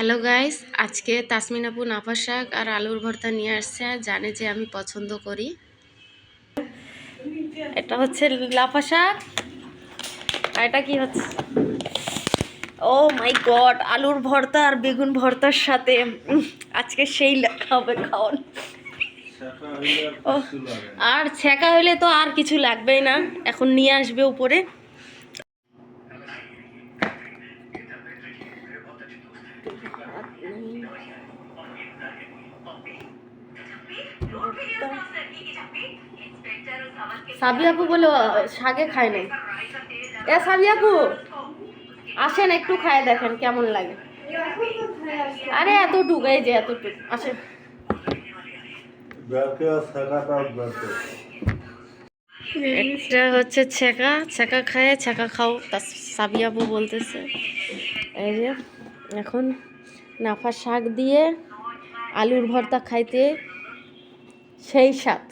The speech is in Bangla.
হ্যালো গাইস আজকে তাসমিন আপু নাফা শাক আর আলুর ভর্তা নিয়ে আসছে আর জানে যে আমি পছন্দ করি। এটা হচ্ছে লাফা শাক। আর এটা কি হচ্ছে? ও মাই গড আলুর ভর্তা আর বেগুন ভর্তার সাথে আজকে সেই হবে খাওয়ান আর ছেঁকা হইলে তো আর কিছু লাগবেই না। এখন নিয়ে আসবে উপরে। সাবি আপু বলে শাকে খায় নাই। এ সাবি আপু আসেন একটু খায় দেখেন কেমন লাগে। আরে এতটুকু এই যে এতটুকু আসেন। একটা হচ্ছে ছেঁকা ছেঁকা খায় ছেঁকা খাও তা সাবি আপু বলতেছে। এই যে এখন নাফা শাক দিয়ে আলুর ভর্তা খাইতে সেই স্বাদ।